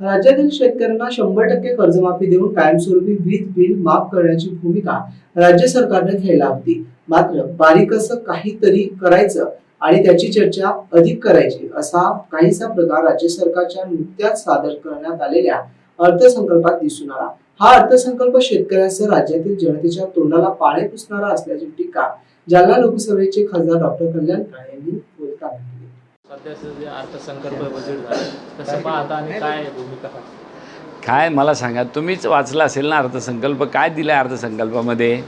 राज्यातील शेतकऱ्यांना शंभर टक्के कर्जमाफी देऊन कायमस्वरूपी वीज बिल माफ करण्याची भूमिका राज्य सरकारने घ्यायला होती. मात्र बारीकस काहीतरी करायचं आणि त्याची चर्चा अधिक करायची असा काहीसा प्रकार राज्य सरकारच्या नुकत्याच सादर करण्यात आलेल्या अर्थसंकल्पात दिसून आला. हा अर्थसंकल्प शेतकऱ्यांसह राज्यातील जनतेच्या तोंडाला पाणी पुसणारा असल्याची टीका जालना लोकसभेचे खासदार डॉक्टर कल्याण यांनी सध्याचं जे अर्थसंकल्प बजेट झालं कसं पाहता आणि काय भूमिका काय मला सांगा तुम्हीच वाचला असेल ना अर्थसंकल्प? काय दिलं आहे अर्थसंकल्पामध्ये?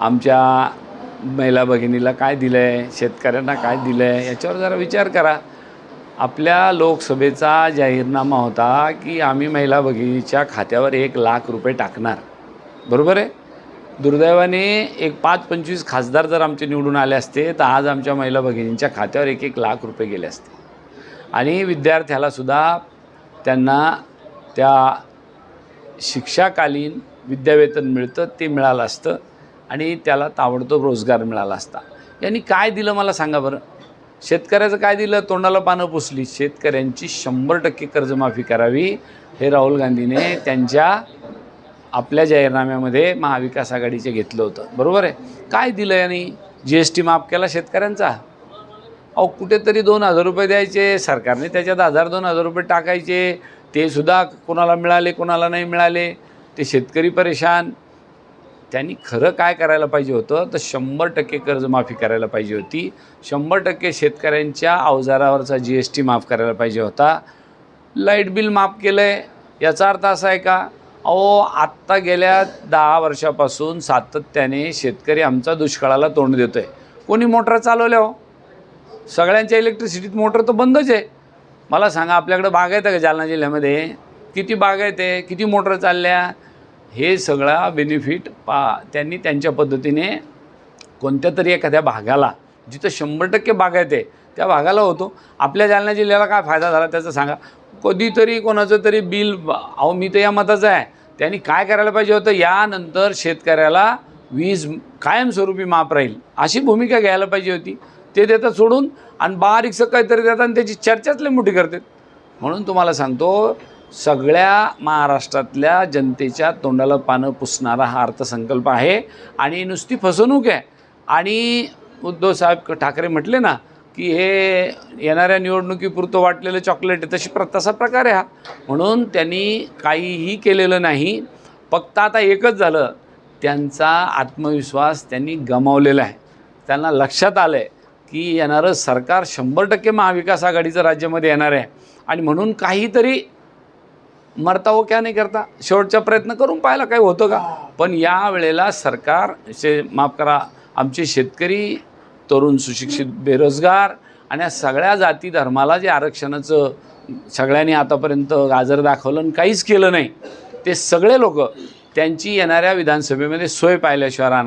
आमच्या महिला भगिनीला काय दिलं आहे शेतकऱ्यांना काय दिलं आहे याच्यावर जरा विचार करा. आपल्या लोकसभेचा जाहीरनामा होता की आम्ही महिला भगिनीच्या खात्यावर एक लाख रुपये टाकणार. बरोबर आहे? दुर्दैवाने एक पाच पंचवीस खासदार जर आमचे निवडून आले असते तर आज आमच्या महिला भगिनींच्या खात्यावर एक एक लाख रुपये गेले असते. आणि विद्यार्थ्यालासुद्धा त्यांना त्या शिक्षाकालीन विद्यावेतन मिळतं ते मिळालं असतं आणि त्याला ताबडतोब रोजगार मिळाला असता. यांनी काय दिलं मला सांगा बरं? शेतकऱ्याचं काय दिलं? तोंडाला पानं पुसली. शेतकऱ्यांची शंभर टक्के कर्जमाफी करावी हे राहुल गांधीने त्यांच्या आपल्या जाहीरनाम्यामध्ये महाविकास आघाडीचे घेतलं होतं. बरोबर आहे? काय दिलं यांनी जी एस टी माफ केला शेतकऱ्यांचा? अहो कुठेतरी दोन हजार रुपये द्यायचे सरकारने त्याच्यात हजार दोन हजार रुपये टाकायचे ते सुद्धा कोणाला मिळाले कोणाला नाही मिळाले ते शेतकरी परेशान. त्यांनी खरं काय करायला पाहिजे होतं? तर शंभर टक्के कर्जमाफी करायला पाहिजे होती. शंभर टक्के शेतकऱ्यांच्या अवजारावरचा जी एस टी माफ करायला पाहिजे होता. लाइट बिल माफ केलं आहे याचा अर्थ असा आहे का? अहो आत्ता गेल्या दहा वर्षापासून सातत्याने शेतकरी आमचा दुष्काळाला तोंड देतो आहे कोणी मोटर चालवल्या हो? सगळ्यांच्या इलेक्ट्रिसिटीत मोटर तर बंदच आहे. मला सांगा आपल्याकडे बाग आहेत का जालना जिल्ह्यामध्ये? किती बाग आहेत किती मोटर चालल्या? हे सगळा बेनिफिट पा त्यांनी त्यांच्या पद्धतीने कोणत्या तरी एखाद्या भागाला जिथं शंभर टक्के बागायत आहे त्या भागाला होतो. आपल्या जालना जिल्ह्याला काय फायदा झाला त्याचं सांगा. कधीतरी कोणाचं तरी बिल अहो मी तर या मताचं आहे. त्यांनी काय करायला पाहिजे होतं? यानंतर शेतकऱ्याला वीज कायमस्वरूपी माफ राहील अशी भूमिका घ्यायला पाहिजे होती. ते देतात सोडून आणि बारीकसं काहीतरी देतात आणि त्याची चर्चाच लई मोठी करतात. म्हणून तुम्हाला सांगतो सगळ्या महाराष्ट्रातल्या जनतेच्या तोंडाला पानं पुसणारा हा अर्थसंकल्प आहे. आणि नुसती फसवणूक आहे. आणि उद्धव साहेब ठाकरे म्हटले ना की हे येणाऱ्या निवडणुकीपुरतं वाटलेलं चॉकलेट आहे तशी प्र तसा प्रकार आहे हा. म्हणून त्यांनी काहीही केलेलं नाही. फक्त आता एकच झालं. त्यांचा आत्मविश्वास त्यांनी गमावलेला आहे. त्यांना लक्षात आलं आहे की येणारं सरकार शंभर टक्के महाविकास आघाडीचं राज्यामध्ये येणार आहे. आणि म्हणून काहीतरी मरता हो क्या नाही करता? शेवटचा प्रयत्न करून पाहायला काही होतं का? पण या वेळेला सरकार शे माफ करा आमचे शेतकरी तरुण सुशिक्षित बेरोजगार आणि या सगळ्या जाती धर्माला जे आरक्षणाचं सगळ्यांनी आतापर्यंत गाजर दाखवलं आणि काहीच केलं नाही ते सगळे लोक त्यांची येणाऱ्या विधानसभेमध्ये सोय पाहिल्याशिवाय राहणार